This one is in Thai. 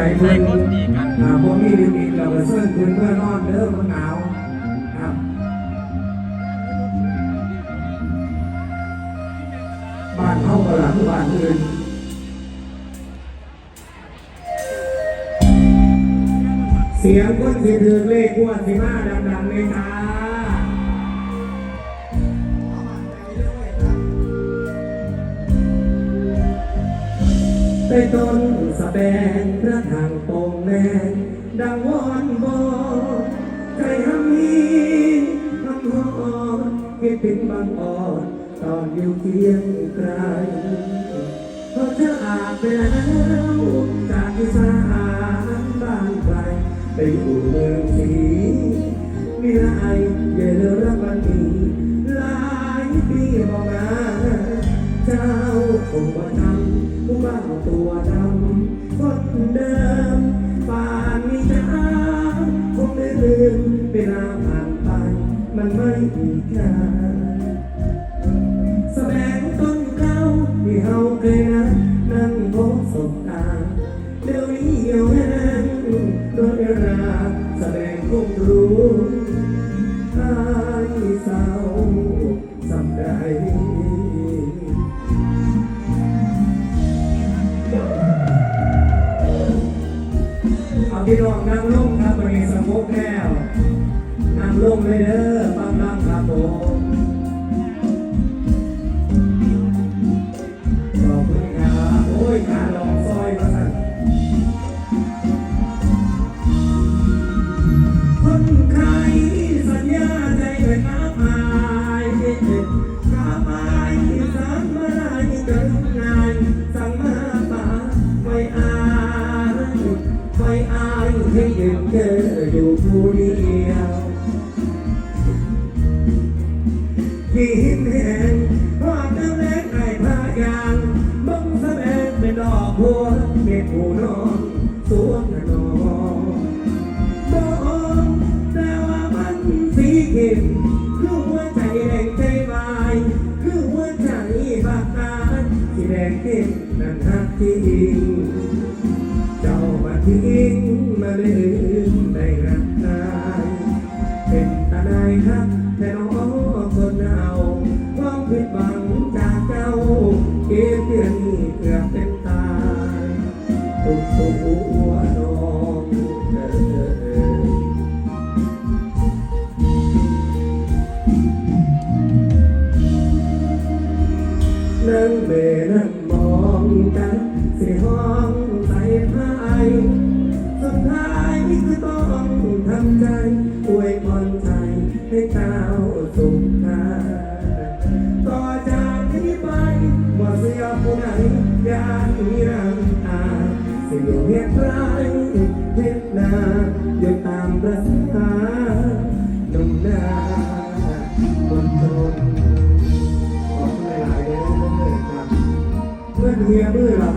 ใจเพื่อนอ่าพวกนี้ดีๆเราก็เสื้อคืนเพื่อนนอนเด้อมันหนาวครับบ้านเข้าก็หลังบ้านอื่นเสียงคนที่ถือเลขงวดสิมาดังๆเลยจ้าไยต้นสะแบงพระทางโป่งแรงดังวอนบอกใจหำมีคำหอนคิดถึงบางอ่อนตอนอยู่เคียงไกลเพราะเธออาบไปแล้วจากที่สานบ้านไกลไปอยู่เมือง ตัวดำคนเดิมป่านนี้จะคงไม่ลืมเวลาผ่านไปมันไม่อีกค่าแสดงต้นเก้าที่เฮาเคยนัดนั่งพบสบตาเดี๋ยวนี้เหี่ยวแห้งโดยราแสดงคงรู้หายเศร้าส น้องนั่งลงครับวันนี้สงบแล้วนั่งลงเลยเด้อฟังลำครับผมขอบคุณครับโอ้ยขาลองซอยมาสั่นคนไข้สัญญาใจด้วยน้ำพาย ให้ยืนเจออยู่ผู้เดียวที่หินแห้งภาพน้ำแรงไอ้พายางมึงแสดงเป็นดอกบัวเก็บผู้นอนสวมนอนมองแต่ว่ามันสีเข้มคือหัวใจแดงใจวายคือหัวใจบากตาที่แดงเข้มนั่นหักที่อิง มาทิ้งมาลืมได้งักนายเป็นตาได้ครับแต่น้องคนเอาความผิดหวังจากเจ้าเก็บเพื่อนนี่เกือบเป็นตายตุกตัวน้องเดินนั่งเบนั่งมองกันสิห้อง ต่อจากนี้ไปว่าเสียผู้ใดอยากมีน้ำตาสิ่งเหตุร้ายเหตุนาอยู่ตามประสาหนุ่มนาคนจนขอบคุณหลายๆเด้อครับเมื่อเฮียมือเรา